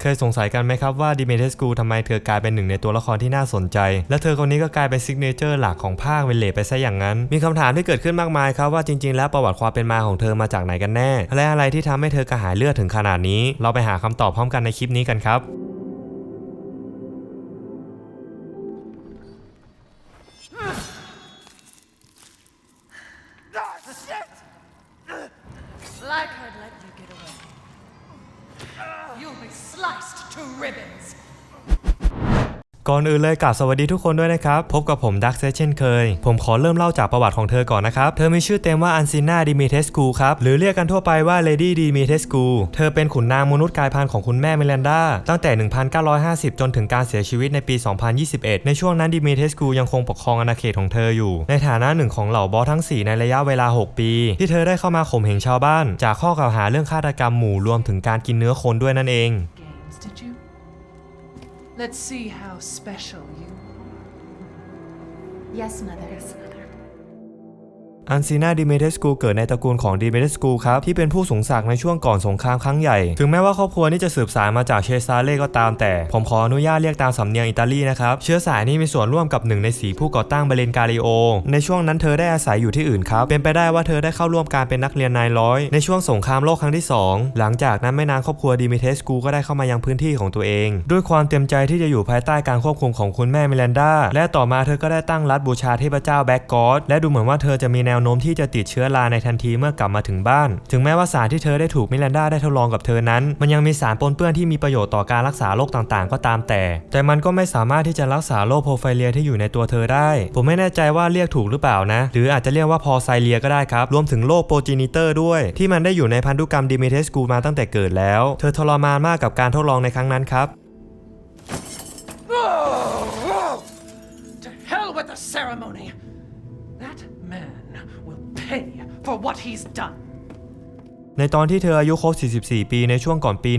เคยสงสัยกันไหมครับว่าดิเมเทสกูทำไมเธอกลายเป็นหนึ่งในตัวละครที่น่าสนใจ และเธอคนนี้ก็กลายเป็นซิกเนเจอร์หลักของภาคเวลเลไปซะอย่างนั้น มีคำถามที่เกิดขึ้นมากมายครับว่าจริงๆ แล้วประวัติความเป็นมาของเธอมาจากไหนกันแน่ และอะไรที่ทำให้เธอกระหายเลือดถึงขนาดนี้ เราไปหาคำตอบพร้อมกันในคลิปนี้กันครับ to ribbons. ก่อนอื่นเลยกราบสวัสดีทุกคนด้วยนะครับ พบกับผมดักเซเช่นเคย ผมขอเริ่มเล่าจากประวัติของเธอก่อนนะครับ เธอมีชื่อเต็มว่าอันซินาดิมิเทสกูครับ หรือเรียกกันทั่วไปว่าเลดี้ดิมิเทสกูเธอเป็นขุนนางมนุษย์กายพันธุ์ของคุณแม่เมลันดา ตั้งแต่ 1950 จนถึงการเสียชีวิตในปี 2021 ในช่วงนั้นดิมิเทสกูยังคงปกครองอาณาเขตของเธออยู่ ในฐานะหนึ่งของเหล่าบอสทั้ง 4 ในระยะเวลา 6 ปี ที่เธอได้เข้ามาข่มเหงชาวบ้าน จากข้อกล่าวหาเรื่องฆาตกรรมหมู่รวมถึงการกินเนื้อคนด้วยนั่นเอง Games, did you? Let's see how special you Yes, mother. Yes, mother. อันซีนาดิเมเทสกูเกิดในตระกูลของดิเมเทสกูครับที่เป็นผู้สูงศักดิ์ในช่วงก่อนสงครามครั้งใหญ่ ถึงแม้ว่าครอบครัวนี้จะสืบสายมาจากเชซาเล่ก็ตามแต่ ผมขออนุญาตเรียกตามสำเนียงอิตาลีนะครับ เชื้อสายนี้มีส่วนร่วมกับหนึ่งในสีผู้ก่อตั้งเบเลนกาลิโอ ในช่วงนั้นเธอได้อาศัยอยู่ที่อื่นครับ เป็นไปได้ว่าเธอได้เข้าร่วมการเป็นนักเรียนนายร้อย ในช่วงสงครามโลกครั้งที่สองหลังจากนั้นไม่นานครอบครัวดิเมเทสกูก็ได้เข้ามายังพื้นที่ของตัวเอง ด้วยความเต็มใจที่จะอยู่ภายใต้การควบคุมของคุณแม่เมลันดาและต่อมาเธอก็ได้ตั้งรัฐบูชาเทพเจ้าแบ็กกอดและดูเหมือนว่าเธอจะมีแนวโน้มที่จะติดเชื้อราในทันทีเมื่อกลับมาถึงบ้าน ถึงแม้ว่าสารที่เธอได้ถูกมิลันดาได้ทดลองกับเธอนั้น มันยังมีสารปนเปื้อนที่มีประโยชน์ต่อการรักษาโรคต่างๆ ก็ตามแต่ แต่มันก็ไม่สามารถที่จะรักษาโรคโพไฟเลียที่อยู่ในตัวเธอได้ ผมไม่แน่ใจว่าเรียกถูกหรือเปล่านะ หรืออาจจะเรียกว่าพอไซเลียก็ได้ครับ รวมถึงโรคโปรจินิเตอร์ด้วย ที่มันได้อยู่ในพันธุกรรมดิเมเทสกูมาตั้งแต่เกิดแล้ว เธอทรมานมากกับการทดลองในครั้งนั้นครับ To hell with the ceremony! For what he's done. ในตอนที่เธออายุครบ 44 ปีในช่วงก่อนปี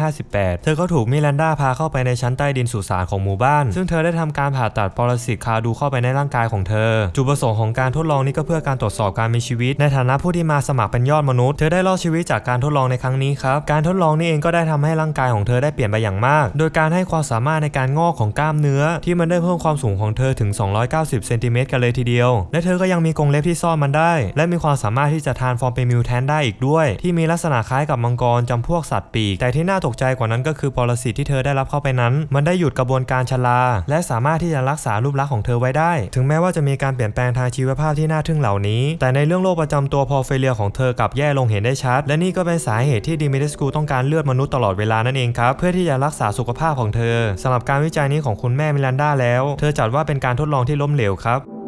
1958 เธอก็ถูกมิลันดาพาเข้าไปในชั้นใต้ดินสุสานของหมู่บ้าน ซึ่งเธอได้ทำการผ่าตัดปรสิตคาดูเข้าไปในร่างกายของเธอ จุดประสงค์ของการทดลองนี้ก็เพื่อการตรวจสอบการมีชีวิต ในฐานะผู้ที่มาสมัครเป็นยอดมนุษย์ เธอได้รอดชีวิตจากการทดลองในครั้งนี้ครับ การทดลองนี้เองก็ได้ทำให้ร่างกายของเธอได้เปลี่ยนไปอย่างมาก โดยการให้ความสามารถในการงอกของกล้ามเนื้อ ที่มันได้เพิ่มความสูงของเธอถึง 290 เซนติเมตรกันเลยทีเดียว และเธอก็ยังมีกรงเล็บที่ซ่อนมันได้ และมีความสามารถที่จะทานฟอร์มเป็นมิวแทนได้อีกด้วยที่มีลักษณะคล้ายกับมังกรจำพวกสัตว์ปีก แต่ที่น่าตกใจกว่านั้นก็คือปรสิตที่เธอได้รับเข้าไปนั้น มันได้หยุดกระบวนการชราและสามารถที่จะรักษารูปลักษณ์ของเธอไว้ได้ ถึงแม้ว่าจะมีการเปลี่ยนแปลงทางชีวภาพที่น่าทึ่งเหล่านี้ แต่ในเรื่องโรคประจำตัวพอร์ไฟเลียของเธอกลับแย่ลงเห็นได้ชัด และนี่ก็เป็นสาเหตุที่ดิมิเทสกูต้องการเลือดมนุษย์ตลอดเวลานั่นเองครับ เพื่อที่จะรักษาสุขภาพของเธอสำหรับการวิจัยนี้ของคุณแม่มิลันดาแล้ว เธอจัดว่าเป็นการทดลองที่ล้มเหลวครับ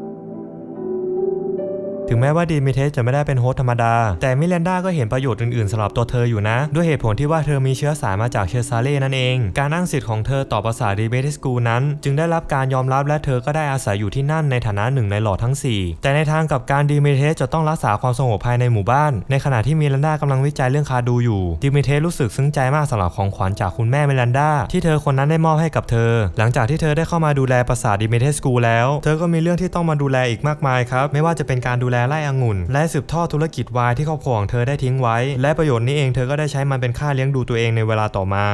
ถึงแม้ว่าดีมิเทสจะไม่ได้เป็นโฮสต์ธรรมดา แต่มิเลนดาก็เห็นประโยชน์อื่นๆสำหรับตัวเธออยู่นะ ด้วยเหตุผลที่ว่าเธอมีเชื้อสายมาจากเชซาเล่นั่นเอง การอ้างสิทธิ์ของเธอต่อภาษาดีมิเทสกูนั้น จึงได้รับการยอมรับและเธอก็ได้อาศัยอยู่ที่นั่นในฐานะหนึ่งในหลอดทั้ง 4 แต่ในทางกับการดีมิเทสจะต้องรักษาความสงบภายในหมู่บ้าน ในขณะที่มิเลนดากำลังวิจัยเรื่องคาดูอยู่ดีมิเทสรู้สึกซึ้งใจมากสำหรับของขวัญจากคุณแม่มิเลนดาที่เธอคนนั้นได้มอบให้กับเธอ หลังจากที่เธอได้เข้ามาดูแลปราสาดิเมเทสกูแล้ว เธอก็มีเรื่องที่ต้องมาดูแลอีกมากมายครับไม่ว่าจะเป็นการดูแลไร่องุ่น และสืบทอดธุรกิจวายที่ครอบครัวของเธอได้ทิ้งไว้ และประโยชน์นี้เองเธอก็ได้ใช้มันเป็นค่าเลี้ยงดูตัวเองในเวลาต่อมา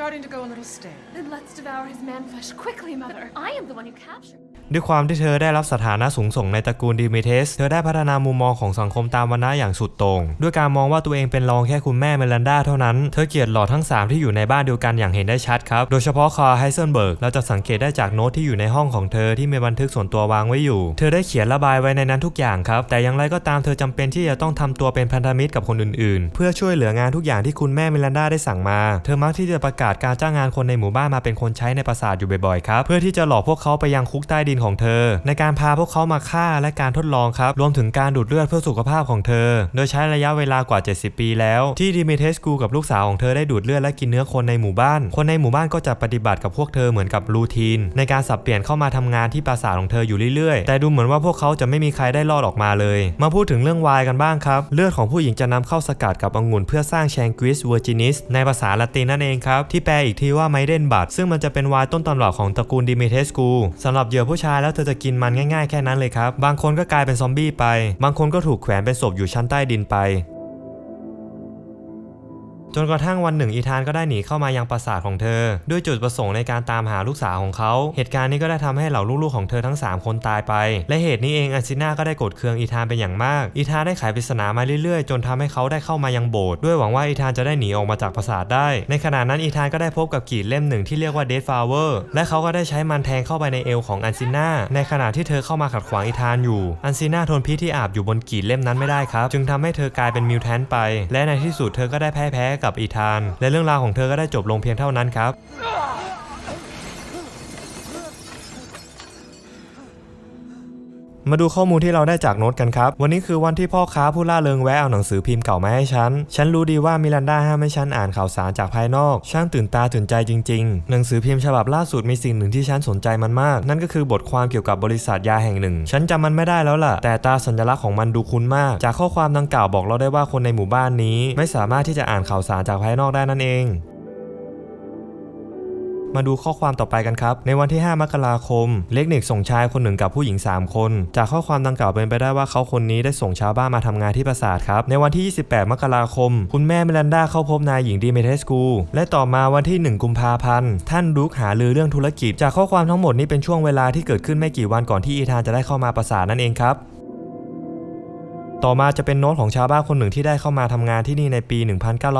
Starting to go a little stale. Then let's devour his man flesh quickly, mother. I am the one who captured. ด้วยความที่เธอได้รับสถานะสูงส่งในตระกูลดิเมเทส เธอได้พัฒนามุมมองของสังคมตามวรรณะอย่างสุดโต่งด้วยการมองว่าตัวเองเป็นรองแค่คุณแม่เมลันดาเท่านั้น เธอเกลียดหลอดทั้ง 3 ที่อยู่ในบ้านเดียวกันอย่างเห็นได้ชัดครับ โดยเฉพาะคาร์ไฮเซนเบิร์ก เราจะสังเกตได้จากโน้ตที่อยู่ในห้องของเธอที่มีบันทึกส่วนตัววางไว้อยู่ เธอได้เขียนระบายไว้ในนั้นทุกอย่างครับ แต่อย่างไรก็ตามเธอจำเป็นที่จะต้องทำตัวเป็นพันธมิตรกับคนอื่นๆ เพื่อช่วยเหลืองานทุกอย่างที่คุณแม่เมลันดาได้สั่งมา เธอมักที่จะประกาศการจ้างงานคนในหมู่บ้านมาเป็นคนใช้ในปราสาทอยู่บ่อยๆครับเพื่อที่จะหลอกพวกเขาไปยังคุกใต้ดินของเธอ ในการพาพวกเขามาฆ่าและการทดลองครับ รวมถึงการดูดเลือดเพื่อสุขภาพของเธอ โดยใช้ระยะเวลากว่า 70 ปีแล้ว ที่ดิเมเทสกูกับลูกสาวของเธอได้ดูดเลือดและกินเนื้อคนในหมู่บ้าน คนในหมู่บ้านก็จะปฏิบัติกับพวกเธอเหมือนกับรูทีน ในการสับเปลี่ยนเข้ามาทำงานที่ปราสาทของเธออยู่เรื่อยๆ แต่ดูเหมือนว่าพวกเขาจะไม่มีใครได้รอดออกมาเลย มาพูดถึงเรื่องวน์กันบ้างครับ เลือดของผู้หญิงจะนำเข้าสกัดกับองุ่นเพื่อสร้างแชงกิสเวอร์จินิสในภาษาละตินนั่นเองครับที่แปลอีกทีว่าไมเดนบัตซึ่งมันจะเป็นวน์ต้นตำรับของตระกูลดิเมเทสกูสำหรับเหยื่อผู้ชายแล้วเธอจะกินมันง่ายๆแค่นั้นเลยครับ บางคนก็กลายเป็นซอมบี้ไป บางคนก็ถูกแขวนเป็นศพอยู่ชั้นใต้ดินไป จนกระทั่งวันหนึ่งอีธานก็ได้หนีเข้ามายังปราสาทของเธอ ด้วยจุดประสงค์ในการตามหาลูกสาวของเขา เหตุการณ์นี้ก็ได้ทำให้เหล่าลูกๆของเธอทั้ง 3 คนตายไป และเหตุนี้เองอันซิน่าก็ได้โกรธเคืองอีธานเป็นอย่างมาก อีธานได้ไขปริศนามาเรื่อยๆ จนทำให้เขาได้เข้ามายังโบสถ์ด้วยหวังว่าอีธานจะได้หนีออกมาจากปราสาทได้ ในขณะนั้นอีธานก็ได้พบกับกีดเล่มหนึ่งที่เรียกว่าเดดฟลาวเวอร์และเขาก็ได้ใช้มันแทงเข้าไปในเอวของอันซิน่าในขณะที่เธอเข้ามาขัดขวางอีธานอยู่อันซิน่าทนพิษที่อาบอยู่บนกีดเล่มนั้นไม่ได้ครับจึงทำให้เธอกลายเป็นมิวแทนไป และในที่สุดเธอก็ได้แพ้แพ้กับอีธาน และเรื่องราวของเธอก็ได้จบลงเพียงเท่านั้นครับ มาดูข้อมูลที่เราได้จากโน้ตกันครับ วันนี้คือวันที่พ่อค้าผู้ล่าเริงแวะเอาหนังสือพิมพ์เก่ามาให้ฉัน ฉันรู้ดีว่ามิลันดาห้ามให้ฉันอ่านข่าวสารจากภายนอก ช่างตื่นตาตื่นใจจริง ๆ หนังสือพิมพ์ฉบับล่าสุดมีสิ่งหนึ่งที่ฉันสนใจมันมาก นั่นก็คือบทความเกี่ยวกับบริษัทยาแห่งหนึ่ง ฉันจำมันไม่ได้แล้วล่ะ แต่ตาสัญลักษณ์ของมันดูคุ้นมาก จากข้อความดังกล่าวบอกเราได้ว่าคนในหมู่บ้านนี้ ไม่สามารถที่จะอ่านข่าวสารจากภายนอกได้นั่นเอง มาดูข้อความต่อไปกันครับ ในวันที่ 5 มกราคม เล็กน็กส่งชายคนหนึ่งกับผู้หญิง 3 คน จากข้อความดังกล่าวเป็นไปได้ว่าเขาคนนี้ได้ส่งชาวบ้านมาทำงานที่ปราสาทครับ ในวันที่ 28 มกราคม คุณแม่เมลันดาเข้าพบนายหญิงดีเมเทสกู และต่อมาวันที่ 1 กุมภาพันธ์ ท่านดูกหาลือเรื่องธุรกิจ จากข้อความทั้งหมดนี้เป็นช่วงเวลาที่เกิดขึ้นไม่กี่วันก่อนที่อีธานจะได้เข้ามาปราสาทนั่นเองครับ ต่อมาจะเป็นโน้ตของชาวบ้านคนหนึ่งที่ได้เข้ามาทำงานที่นี่ในปี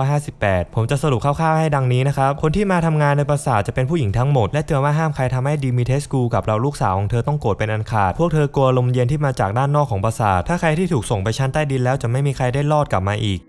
1958 ผมจะสรุปคร่าวๆให้ดังนี้นะครับ คนที่มาทำงานในปราสาทจะเป็นผู้หญิงทั้งหมด และเตือนว่าห้ามใครทำให้ดิมิเทสกูกับเราลูกสาวของเธอต้องโกรธเป็นอันขาด พวกเธอกลัวลมเย็นที่มาจากด้านนอกของปราสาท ถ้าใครที่ถูกส่งไปชั้นใต้ดินแล้วจะไม่มีใครได้รอดกลับมาอีก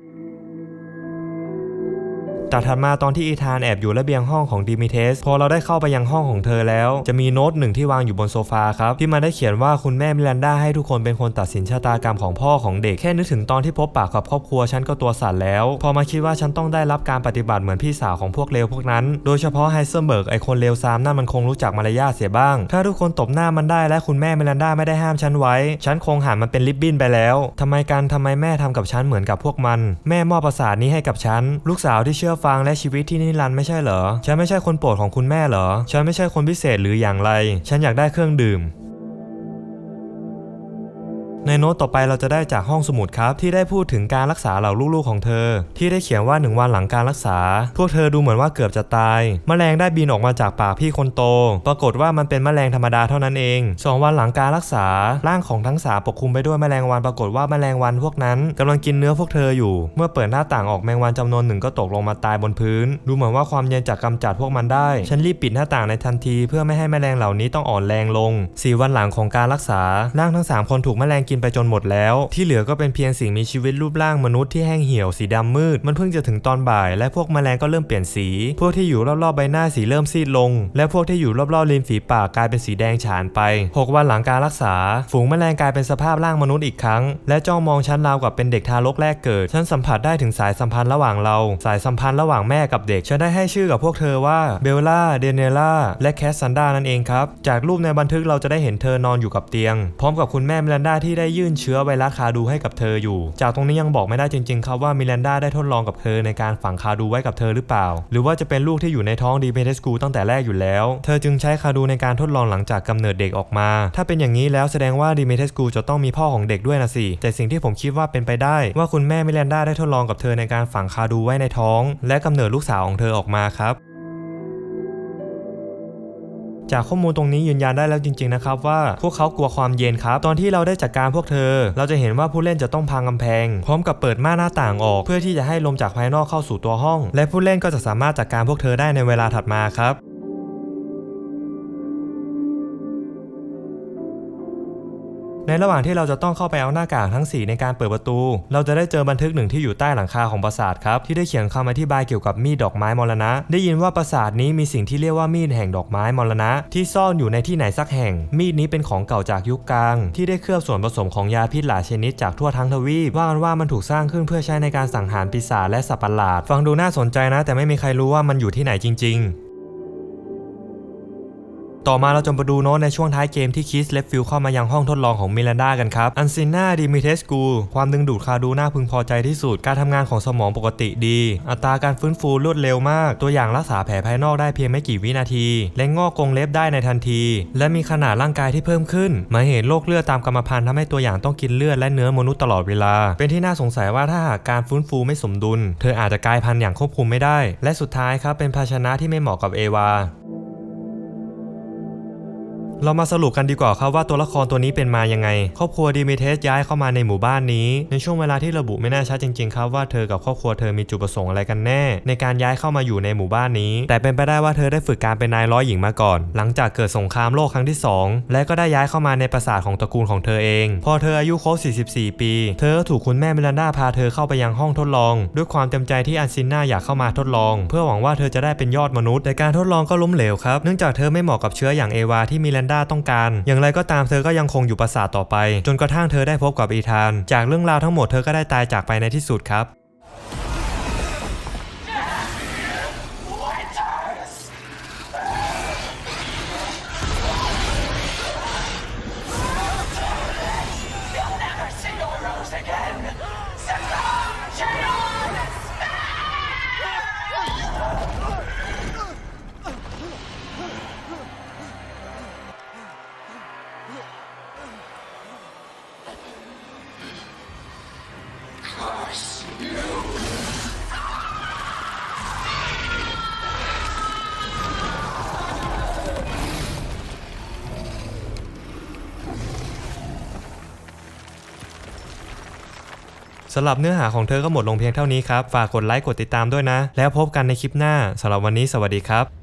จากถัดมาตอนที่อีธานแอบอยู่ระเบียงห้องของดิมิเทส พอเราได้เข้าไปยังห้องของเธอแล้ว จะมีโน้ตหนึ่งที่วางอยู่บนโซฟาครับ ที่มันได้เขียนว่าคุณแม่มิลันดาให้ทุกคนเป็นคนตัดสินชะตากรรมของพ่อของเด็ก แค่นึกถึงตอนที่พบปากกับครอบครัวฉันก็ตัวสั่นแล้ว พอมาคิดว่าฉันต้องได้รับการปฏิบัติเหมือนพี่สาวของพวกเลวพวกนั้น โดยเฉพาะไฮเซอร์เบิร์กไอคนเลวซามนั่นมันคงรู้จักมารยาทเสียบ้าง ถ้าทุกคนตบหน้ามันได้และคุณแม่มิลันดาไม่ได้ห้ามฉันไว้ ฉันคงหันมันเป็นลิบบิ้นไปแล้วทำไมกันทำไมแม่ทำกับฉันเหมือนกับพวกมัน แม่มอบประสาทนี้ให้กับฉัน ลูกสาวที่เชื่อฟังและชีวิตที่นิรันดร์ไม่ใช่เหรอ ฉันไม่ใช่คนโปรดของคุณแม่เหรอ ฉันไม่ใช่คนพิเศษหรืออย่างไร ฉันอยากได้เครื่องดื่ม ในโน้ตต่อไปเราจะได้จากห้องสมุดครับที่ได้พูดถึงการรักษาเหล่าลูกๆของเธอ ที่ได้เขียนว่าหนึ่งวันหลังการรักษา พวกเธอดูเหมือนว่าเกือบจะตายแมลงได้บินออกมาจากปากพี่คนโต ปรากฏว่ามันเป็นแมลงธรรมดาเท่านั้นเองสองวันหลังการรักษาร่างของทั้งสามปกคลุมไปด้วยแมลงวันปรากฏว่าแมลงวันพวกนั้นกำลังกินเนื้อพวกเธออยู่ เมื่อเปิดหน้าต่างออกแมงวันจำนวนหนึ่งก็ตกลงมาตายบนพื้น ดูเหมือนว่าความเย็นจะกกำจัดพวกมันได้ ฉันรีบปิดหน้าต่างในทันที เพื่อไม่ให้แมลงเหล่านี้ต้องอ่อนแรงลงสี่วันหลังของการรักษาร่างทั้งสามคนถูกแมลงกินไปจนหมดแล้ว ที่เหลือก็เป็นเพียงสิ่งมีชีวิตรูปร่างมนุษย์ที่แห้งเหี่ยวสีดำมืด มันเพิ่งจะถึงตอนบ่าย และพวกแมลงก็เริ่มเปลี่ยนสี พวกที่อยู่รอบๆใบหน้าสีเริ่มซีดลง และพวกที่อยู่รอบๆริมฝีปากกลายเป็นสีแดงฉานไป 6 วันหลังการรักษา ฝูงแมลงกลายเป็นสภาพร่างมนุษย์อีกครั้ง และจ้องมองฉันราวกับเป็นเด็กทารกแรกเกิด ฉันสัมผัสได้ถึงสายสัมพันธ์ระหว่างเรา สายสัมพันธ์ระหว่างแม่กับเด็ก ฉันได้ให้ชื่อกับพวกเธอว่าเบลล่า เดเนล่า และแคสซันดานั่นเองครับ จากรูปในบันทึกเราจะได้เห็นเธอนอนอยู่กับเตียง พร้อมกับคุณแม่มิลันดาที่ไได้ยื่นเชื้อไวรัสคาดูให้กับเธออยู่ จากตรงนี้ยังบอกไม่ได้จริงๆครับว่ามิลันดาได้ทดลองกับเธอในการฝังคาดูไว้กับเธอหรือเปล่า หรือว่าจะเป็นลูกที่อยู่ในท้องดีเมเทสกูตั้งแต่แรกอยู่แล้ว เธอจึงใช้คาดูในการทดลองหลังจากกำเนิดเด็กออกมา ถ้าเป็นอย่างนี้แล้วแสดงว่าดีเมเทสกูจะต้องมีพ่อของเด็กด้วยนะสิแต่สิ่งที่ผมคิดว่าเป็นไปได้ ว่าคุณแม่มิลันดาได้ทดลองกับเธอในการฝังคาดูไว้ในท้อง และกำเนิดลูกสาวของเธอออกมาครับ จากข้อมูลตรงนี้ยืนยันได้แล้วจริงๆนะครับว่าพวกเขากลัวความเย็นครับ ตอนที่เราได้จัดการพวกเธอ เราจะเห็นว่าผู้เล่นจะต้องพังกำแพง พร้อมกับเปิดม่านหน้าต่างออก เพื่อที่จะให้ลมจากภายนอกเข้าสู่ตัวห้อง และผู้เล่นก็จะสามารถจัดการพวกเธอได้ในเวลาถัดมาครับ ในระหว่างที่เราจะต้องเข้าไปเอาหน้ากากทั้ง 4 ในการเปิดประตู เราจะได้เจอบันทึกหนึ่งที่อยู่ใต้หลังคาของปราสาทครับที่ได้เขียนคำอธิบายเกี่ยวกับมีดดอกไม้มรณะ ได้ยินว่าปราสาทนี้มีสิ่งที่เรียกว่ามีดแห่งดอกไม้มรณะ ที่ซ่อนอยู่ในที่ไหนสักแห่ง มีดนี้เป็นของเก่าจากยุคกลาง ที่ได้เคลือบส่วนผสมของยาพิษหลายชนิดจากทั่วทั้งทวีปว่ากันว่ามันถูกสร้างขึ้นเพื่อใช้ในการสังหารปีศาจและสัตว์ประหลาด ฟังดูน่าสนใจนะ แต่ไม่มีใครรู้ว่ามันอยู่ที่ไหนจริง ๆ ต่อมาเราจะมาดูโน้ตในช่วงท้ายเกมที่คิสและฟิลเข้ามายังห้องทดลองของมิลันดากันครับ อันซิน่าดิมิเทสกูความดึงดูดคาดูน่าพึงพอใจที่สุด การทำงานของสมองปกติดี อัตราการฟื้นฟูรวดเร็วมาก ตัวอย่างรักษาแผลภายนอกได้เพียงไม่กี่วินาที และงอกกรงเล็บได้ในทันที และมีขนาดร่างกายที่เพิ่มขึ้นมาเหตุโรคเลือดตามกรรมพันธุ์ทำให้ตัวอย่างต้องกินเลือดและเนื้อมนุษย์ตลอดเวลา เป็นที่น่าสงสัยว่าถ้าหากการฟื้นฟูไม่สมดุล เธออาจจะกลายพันธุ์อย่างควบคุมไม่ได้ และสุดท้ายครับเป็นภาชนะที่ไม่เหมาะกับเอวา เรามาสรุปกันดีกว่าครับว่าตัวละครตัวนี้เป็นมายังไง ครอบครัวดีมิเทสย้ายเข้ามาในหมู่บ้านนี้ ในช่วงเวลาที่ระบุไม่น่าชัดจริงๆครับว่าเธอกับครอบครัวเธอมีจุดประสงค์อะไรกันแน่ ในการย้ายเข้ามาอยู่ในหมู่บ้านนี้ แต่เป็นไปได้ว่าเธอได้ฝึกการเป็นนายร้อยหญิงมาก่อน หลังจากเกิดสงครามโลกครั้งที่ 2 และก็ได้ย้ายเข้ามาในปราสาทของตระกูลของเธอเอง พอเธออายุครบ44 ปี เธอถูกคุณแม่มิลันดาพาเธอเข้าไปยังห้องทดลอง ด้วยความเต็มใจที่อันซินนาอยากเข้ามาทดลอง เพื่อหวังว่าเธอจะได้เป็นยอดมนุษย์แต่การทดลองก็ล้มเหลวครับเนื่องจากเธอไม่เหมาะกับเชื้ออย่างเอวาที่มิลันดาต้องการ อย่างไรก็ตามเธอก็ยังคงอยู่ปราสาทต่อไป จนกระทั่งเธอได้พบกับอีธาน จากเรื่องราวทั้งหมดเธอก็ได้ตายจากไปในที่สุดครับ สำหรับเนื้อหาของเธอก็หมดลงเพียงเท่านี้ครับ ฝากกดไลค์กดติดตามด้วยนะ แล้วพบกันในคลิปหน้าสำหรับวันนี้สวัสดีครับ